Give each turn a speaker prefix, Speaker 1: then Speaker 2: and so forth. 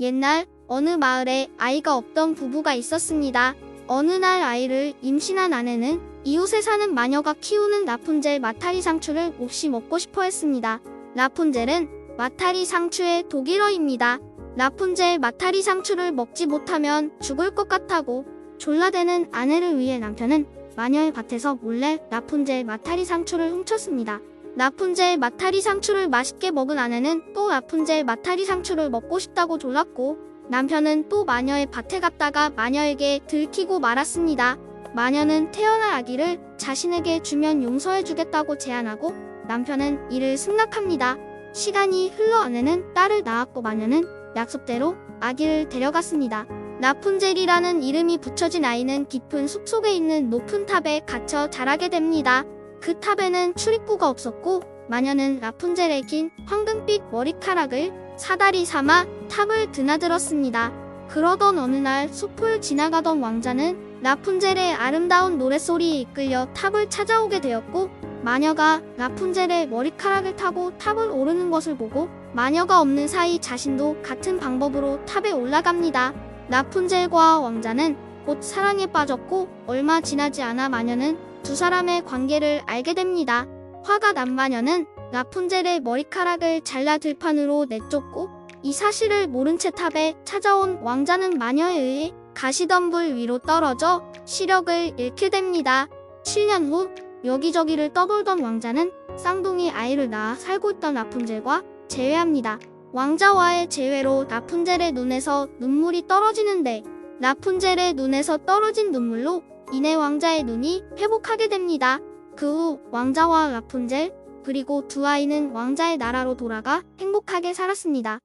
Speaker 1: 옛날 어느 마을에 아이가 없던 부부가 있었습니다. 어느 날 아이를 임신한 아내는 이웃에 사는 마녀가 키우는 라푼젤 마타리 상추를 몹시 먹고 싶어 했습니다. 라푼젤은 마타리 상추의 독일어입니다. 라푼젤 마타리 상추를 먹지 못하면 죽을 것 같다고 졸라대는 아내를 위해 남편은 마녀의 밭에서 몰래 라푼젤 마타리 상추를 훔쳤습니다. 라푼젤 마타리 상추를 맛있게 먹은 아내는 또 라푼젤 마타리 상추를 먹고 싶다고 졸랐고 남편은 또 마녀의 밭에 갔다가 마녀에게 들키고 말았습니다. 마녀는 태어날 아기를 자신에게 주면 용서해주겠다고 제안하고 남편은 이를 승낙합니다. 시간이 흘러 아내는 딸을 낳았고 마녀는 약속대로 아기를 데려갔습니다. 라푼젤이라는 이름이 붙여진 아이는 깊은 숲속에 있는 높은 탑에 갇혀 자라게 됩니다. 그 탑에는 출입구가 없었고 마녀는 라푼젤의 긴 황금빛 머리카락을 사다리 삼아 탑을 드나들었습니다. 그러던 어느 날 숲을 지나가던 왕자는 라푼젤의 아름다운 노랫소리에 이끌려 탑을 찾아오게 되었고 마녀가 라푼젤의 머리카락을 타고 탑을 오르는 것을 보고 마녀가 없는 사이 자신도 같은 방법으로 탑에 올라갑니다. 라푼젤과 왕자는 곧 사랑에 빠졌고 얼마 지나지 않아 마녀는 두 사람의 관계를 알게 됩니다. 화가 난 마녀는 라푼젤의 머리카락을 잘라 들판으로 내쫓고 이 사실을 모른 채 탑에 찾아온 왕자는 마녀에 의해 가시덤불 위로 떨어져 시력을 잃게 됩니다. 7년 후 여기저기를 떠돌던 왕자는 쌍둥이 아이를 낳아 살고 있던 라푼젤과 재회합니다. 왕자와의 재회로 라푼젤의 눈에서 눈물이 떨어지는데 라푼젤의 눈에서 떨어진 눈물로 이내 왕자의 눈이 회복하게 됩니다. 그 후 왕자와 라푼젤 그리고 두 아이는 왕자의 나라로 돌아가 행복하게 살았습니다.